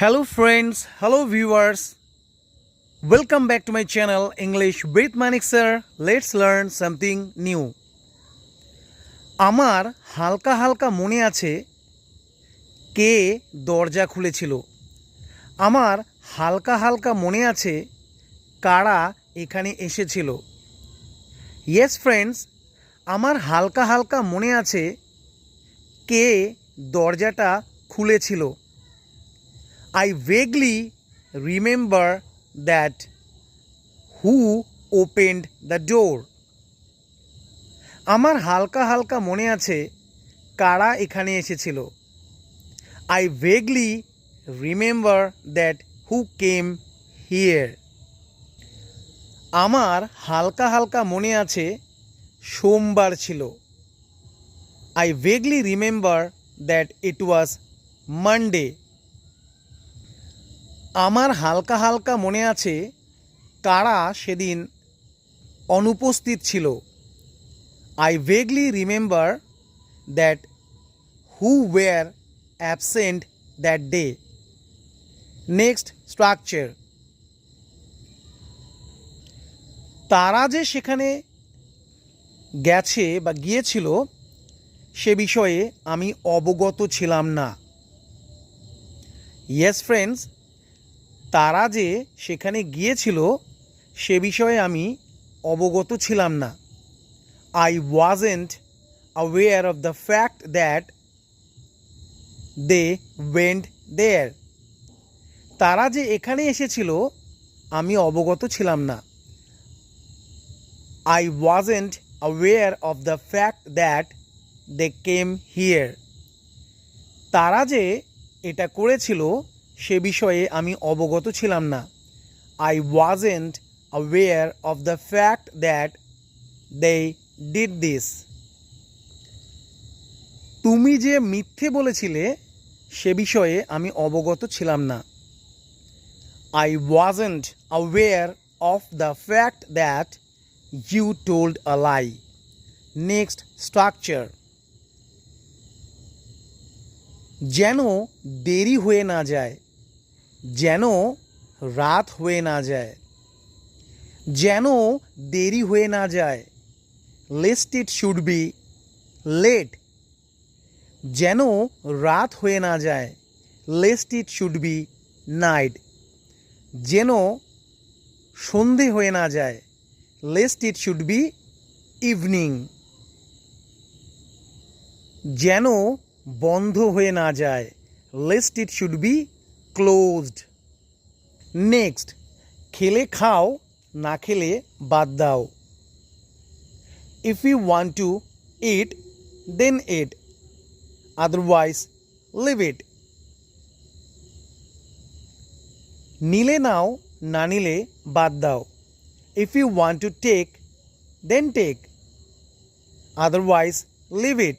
Hello, friends. Hello, viewers. Welcome back to my channel English with Manik sir. Let's learn something new. আমার হালকা হালকা মনে আছে কে দরজা খুলেছিল আমার হালকা হালকা মনে আছে কারা এখানে এসেছিল ইয়েস ফ্রেন্ডস আমার হালকা হালকা মনে আছে কে দরজাটা খুলেছিল I vaguely remember that who opened the door. আমার হালকা হালকা মনে আছে কারা এখানে এসেছিল। I vaguely remember that who came here আমার হালকা হালকা মনে আছে সোমবার ছিল। I vaguely remember that it was Monday আমার হালকা হালকা মনে আছে কারা সেদিন অনুপস্থিত ছিল। I vaguely remember that who were absent that day next structure তারা যে সেখানে গেছে বা গিয়েছিল সে বিষয়ে আমি অবগত ছিলাম না। ইয়েস ফ্রেন্ডস তারা যে সেখানে গিয়েছিল, সে বিষয়ে আমি অবগত ছিলাম না। I wasn't aware of the fact that they went there তারা যে এখানে এসেছিল, আমি অবগত ছিলাম না। I wasn't aware of the fact that they came here তারা যে এটা করেছিল সে বিষয়ে আমি অবগত ছিলাম না। I wasn't aware of the fact that they did this তুমি যে মিথ্যে বলেছিলে, সে বিষয়ে আমি অবগত ছিলাম না। I wasn't aware of the fact that you told a lie next structure যেন দেরি হয়ে না যায়। যেন রাত হয়ে না যায়, যেন দেরি হয়ে না যায় lest it should be late যেন রাত হয়ে না যায় lest it should be night যেন সন্ধে হয়ে না যায় lest it should be evening যেন বন্ধ হয়ে না যায় lest it should be closed next খেলে খাও না খেলে বাদ দাও if you want to eat then eat otherwise leave it নিলে নাও না নিলে বাদ দাও if you want to take then take otherwise leave it